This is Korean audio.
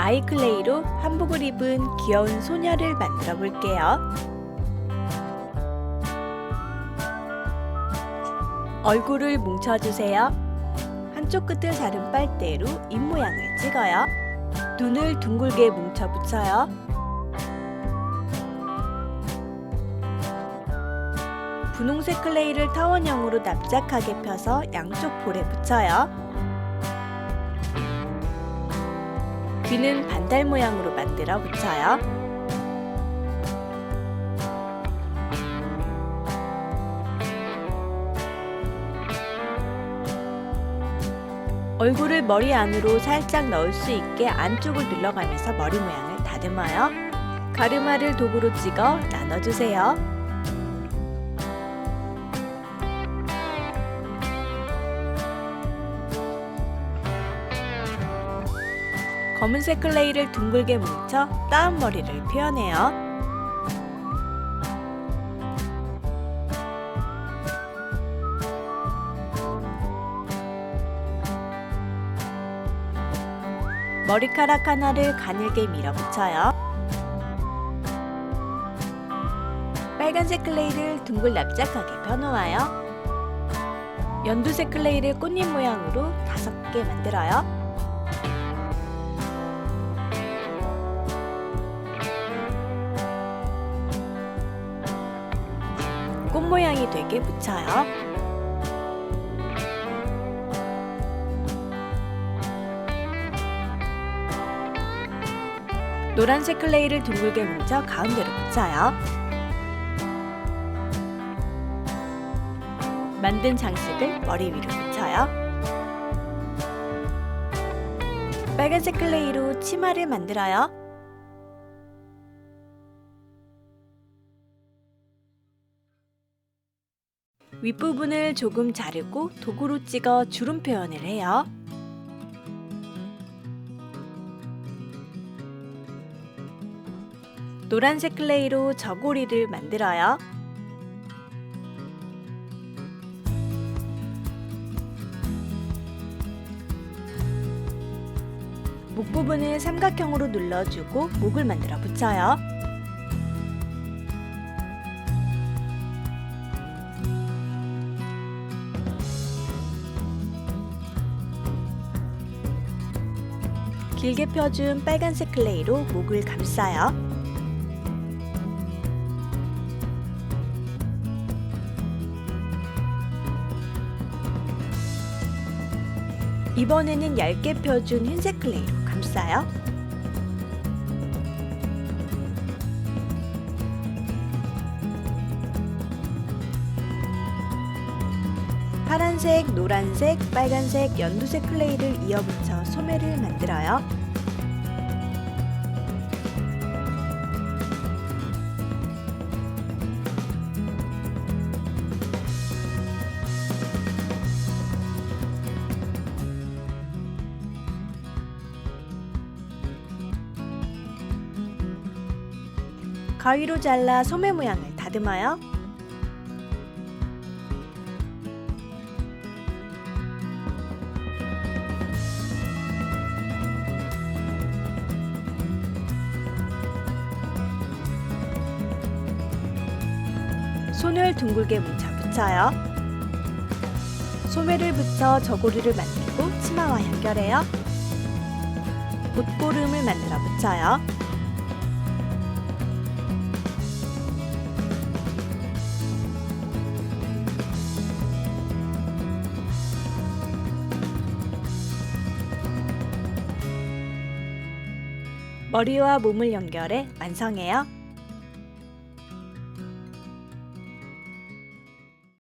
아이클레이로 한복을 입은 귀여운 소녀를 만들어 볼게요. 얼굴을 뭉쳐주세요. 한쪽 끝을 자른 빨대로 입 모양을 찍어요. 눈을 둥글게 뭉쳐 붙여요. 분홍색 클레이를 타원형으로 납작하게 펴서 양쪽 볼에 붙여요. 귀는 반달 모양으로 만들어 붙여요. 얼굴을 머리 안으로 살짝 넣을 수 있게 안쪽을 눌러가면서 머리 모양을 다듬어요. 가르마를 도구로 찍어 나눠주세요. 검은색 클레이를 둥글게 뭉쳐 따은 머리를 표현해요. 머리카락 하나를 가늘게 밀어붙여요. 빨간색 클레이를 둥글 납작하게 펴놓아요. 연두색 클레이를 꽃잎 모양으로 다섯 개 만들어요. 모양이 되게 붙여요. 노란색 클레이를 둥글게 뭉쳐 가운데로 붙여요. 만든 장식을 머리 위로 붙여요. 빨간색 클레이로 치마를 만들어요. 윗부분을 조금 자르고 도구로 찍어 주름 표현을 해요. 노란색 클레이로 저고리를 만들어요. 목 부분을 삼각형으로 눌러주고 목을 만들어 붙여요. 길게 펴준 빨간색 클레이로 목을 감싸요. 이번에는 얇게 펴준 흰색 클레이로 감싸요. 파란색, 노란색, 빨간색, 연두색 클레이를 이어붙여 소매를 만들어요. 가위로 잘라 소매 모양을 다듬어요. 손을 둥글게 뭉쳐 붙여요. 소매를 붙여 저고리를 만들고 치마와 연결해요. 옷고름을 만들어 붙여요. 머리와 몸을 연결해 완성해요.